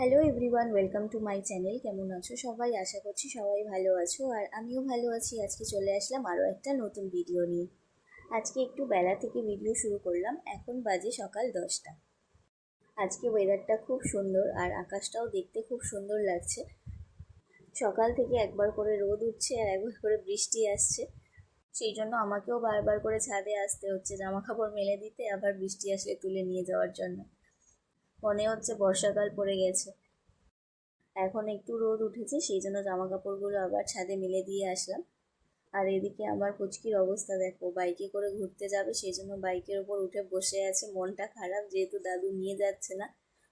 Hello everyone welcome to my channel কেমন আছো সবাই? আশা করছি সবাই ভালো আছো। আর আমিও ভালো আছি। আজকে চলে আসলাম আরও একটা নতুন ভিডিও নিয়ে। আজকে একটু বেলা থেকে ভিডিও শুরু করলাম। এখন বাজে সকাল দশটা। আজকে ওয়েদারটা খুব সুন্দর আর আকাশটাও দেখতে খুব সুন্দর লাগছে। সকাল থেকে একবার করে রোদ উঠছে আর একবার করে বৃষ্টি আসছে। সেই জন্য আমাকেও বারবার করে ছাদে আসতে হচ্ছে, জামা কাপড় মেলে দিতে, আবার বৃষ্টি আসলে তুলে নিয়ে যাওয়ার জন্য। মনে হচ্ছে বর্ষাকাল পড়ে গেছে। এখন একটু রোদ উঠেছে, সেই জন্য জামা কাপড়গুলো আবার ছাদে মেলে দিয়ে আসলাম। আর এদিকে আমার পুচকির অবস্থা দেখো, বাইকে করে ঘুরতে যাবে, সেই জন্য বাইকের ওপর উঠে বসে আছে, মনটা খারাপ, যেহেতু দাদু নিয়ে যাচ্ছে না।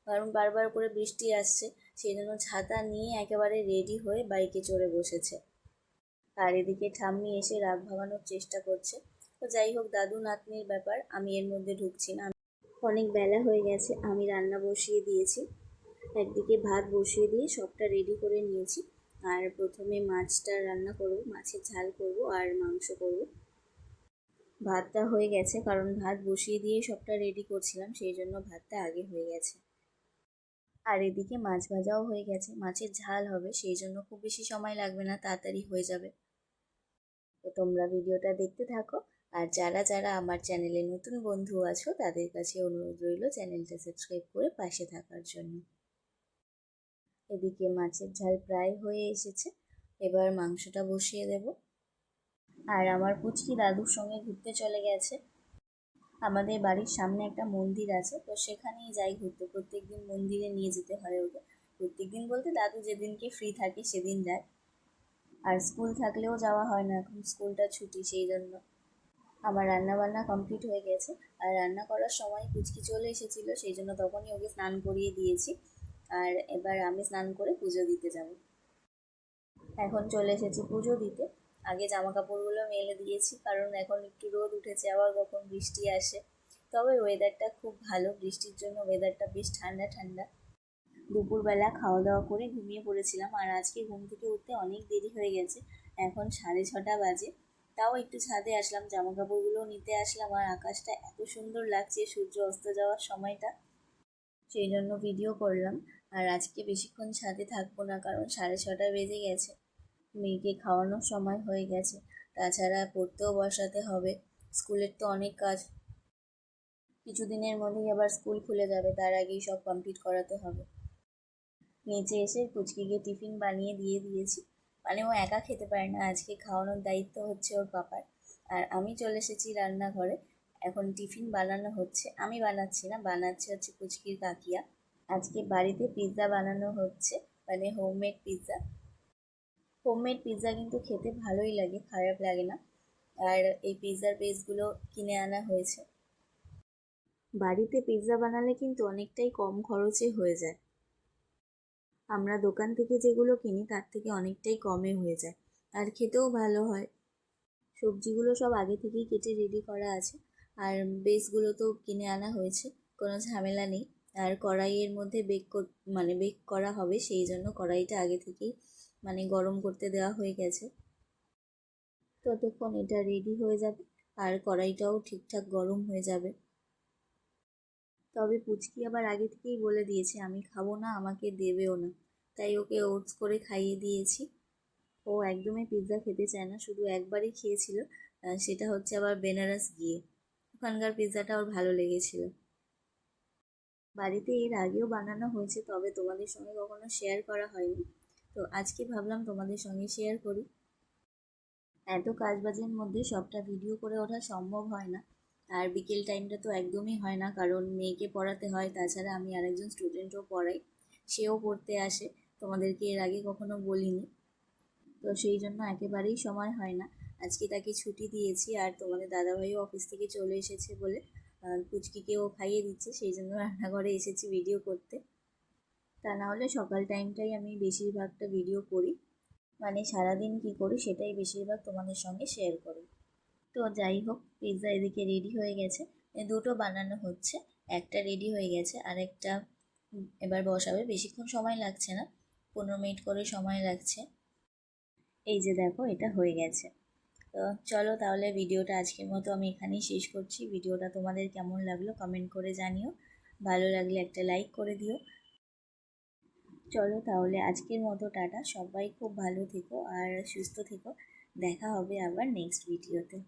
কারণ বারবার করে বৃষ্টি আসছে, সেই জন্য ছাতা নিয়ে একেবারে রেডি হয়ে বাইকে চড়ে বসেছে। আর এদিকে ঠাম্মি এসে রাগ ভাঙানোর চেষ্টা করছে। তো যাই হোক, দাদু নাতনির ব্যাপার, আমি এর মধ্যে ঢুকছি না। অনেক বেলা হয়ে গেছে, আমি রান্না বসিয়ে দিয়েছি। একদিকে ভাত বসিয়ে দিয়ে সবটা রেডি করে নিয়েছি। আর প্রথমে মাছটা রান্না করব, মাছের ঝাল করব আর মাংস করব। ভাতটা হয়ে গেছে, কারণ ভাত বসিয়ে দিয়ে সবটা রেডি করছিলাম, সেই জন্য ভাতটা আগে হয়ে গেছে। আর এদিকে মাছ ভাজাও হয়ে গেছে, মাছের ঝাল হবে, সেই জন্য খুব বেশি সময় লাগবে না, তাড়াতাড়ি হয়ে যাবে। তো তোমরা ভিডিওটা দেখতে থাকো। আর যারা যারা আমার চ্যানেলে নতুন বন্ধু আছো, তাদের কাছে অনুরোধ রইল চ্যানেলটা সাবস্ক্রাইব করে পাশে থাকার জন্য। এদিকে মাছের ঝাল প্রায় হয়ে এসেছে, এবার মাংসটা বসিয়ে দেব। আর আমার পুচকি দাদুর সঙ্গে ঘুরতে চলে গেছে। আমাদের বাড়ির সামনে একটা মন্দির আছে, তো সেখানেই যাই ঘুরতে। প্রত্যেক দিন মন্দিরে নিয়ে যেতে হয় ওকে। প্রত্যেক দিন বলতে দাদু যেদিনকে ফ্রি থাকে সেদিন যায়। আর স্কুল থাকলেও যাওয়া হয় না, এখন স্কুলটা ছুটি সেই জন্য। আমার রান্না বান্না কমপ্লিট হয়ে গেছে। আর রান্না করার সময় কুচকি চলে এসেছিল, সেই জন্য তখনই ওকে স্নান করিয়ে দিয়েছি। আর এবার আমি স্নান করে পুজো দিতে যাব। এখন চলে এসেছি পুজো দিতে। আগে জামা কাপড়গুলো মেলে দিয়েছি, কারণ এখন একটু রোদ উঠেছে, আবার কখন বৃষ্টি আসে। তবে ওয়েদারটা খুব ভালো, বৃষ্টির জন্য ওয়েদারটা বেশ ঠান্ডা ঠান্ডা। দুপুরবেলা খাওয়া দাওয়া করে ঘুমিয়ে পড়েছিলাম, আর আজকে ঘুম থেকে উঠতে অনেক দেরি হয়ে গেছে। এখন সাড়ে ছটা বাজে। তাও একটু ছাদে আসলাম জামা কাপড়গুলো নিতে আসলাম আর আকাশটা এত সুন্দর লাগছে, সূর্য অস্ত যাওয়ার সময়টা। সেই জন্য ভিডিও করলাম। আর আজকে বেশিক্ষণ ছাদে থাকব না, কারণ সাড়ে ছটা বেজে গেছে। মেয়েকে খাওয়ানোর সময় হয়ে গেছে। তাছাড়া পড়তেও বসাতে হবে। স্কুলের তো অনেক কাজ। কিছুদিনের মধ্যেই আবার স্কুল খুলে যাবে, তার আগেই সব কমপ্লিট করাতে হবে। নিচে এসে কুচকিকে টিফিন বানিয়ে দিয়ে দিয়েছি। মানে ও একা খেতে পারে না। আজকে খাওয়ানোর দায়িত্ব হচ্ছে ওর পাপার আর আমি চলে এসেছি রান্নাঘরে। এখন টিফিন বানানো হচ্ছে। আমি বানাচ্ছি না, বানাচ্ছে হচ্ছে কুচকির কাকিয়া। আজকে বাড়িতে পিৎজা বানানো হচ্ছে মানে হোমমেড পিৎজা হোমমেড পিৎজা কিন্তু খেতে ভালোই লাগে, খারাপ লাগে না। আর এই পিৎজার বেসগুলো কিনে আনা হয়েছে। বাড়িতে পিৎজা বানালে কিন্তু অনেকটাই কম খরচে হয়ে যায়। আমরা দোকান থেকে যেগুলো কিনি, তার থেকে অনেকটাই কমে হয়ে যায়। আর খেতেও ভালো হয়। সবজিগুলো সব আগে থেকেই কেটে রেডি করা আছে। আর বেসগুলো তো কিনে আনা হয়েছে, কোনো ঝামেলা নেই। আর কড়াইয়ের মধ্যে বেক মানে বেক করা হবে, সেই জন্য কড়াইটা আগে থেকেই মানে গরম করতে দেওয়া হয়ে গেছে। ততক্ষণ এটা রেডি হয়ে যাবে, আর কড়াইটাও ঠিকঠাক গরম হয়ে যাবে। তবে পুচকি আবার আগে থেকেই বলে দিয়েছে, আমি খাব না, আমাকে দেবেও না। তাই ওকে ওটস করে খাইয়ে দিয়েছি। ও একদমই পিৎজা খেতে চায় না, শুধু একবারই খেয়েছিল সেটা হচ্ছে আবার বেনারস গিয়ে। ওখানকার পিৎজাটা ওর ভালো লেগেছিল। বাড়িতে এর আগেও বানানো হয়েছে, তবে তোমাদের সঙ্গে কখনো শেয়ার করা হয়নি। তো আজকে ভাবলাম তোমাদের সঙ্গে শেয়ার করি। এত কাজবাজের মধ্যে সবটা ভিডিও করে ওঠা সম্ভব হয় না। আর বিকেল টাইমটা তো একদমই হয় না, কারণ মেয়েকে পড়াতে হয়, তাছাড়া আমি আরেকজন স্টুডেন্টও পড়াই, সেও পড়তে আসে, তোমাদেরকে এর আগে কখনো বলিনি। তো সেই জন্য একেবারেই সময় হয় না। আজকে তাকে ছুটি দিয়েছি আর তোমাদের দাদাভাইও অফিস থেকে চলে এসেছে বলে পুচকিকেও খাইয়ে দিচ্ছে, সেই জন্য রান্নাঘরে এসেছি ভিডিও করতে। তা না হলে সকাল টাইমটাই আমি বেশিরভাগটা ভিডিও করি। মানে সারাদিন কি করি সেটাই বেশিরভাগ তোমাদের সঙ্গে শেয়ার করি। তো যাই হোক পিৎজা এদিকে রেডি হয়ে গেছে। দুটো বানানো হচ্ছে, একটা রেডি হয়ে গেছে, আর একটা এবার বসাবে। বেশিক্ষণ সময় লাগছে না, পনেরো মিনিট করে সময় লাগছে। এই যে দেখো, এটা হয়ে গেছে। তো চলো তাহলে ভিডিওটা আজকের মতো আমি এখানেই শেষ করছি। ভিডিওটা তোমাদের কেমন লাগল কমেন্ট করে জানিও। ভালো লাগলে একটা লাইক করে দিও। চলো তাহলে আজকের মতো টাটা। সবাই খুব ভালো থেকো আর সুস্থ থেকো। দেখা হবে আবার নেক্সট ভিডিওতে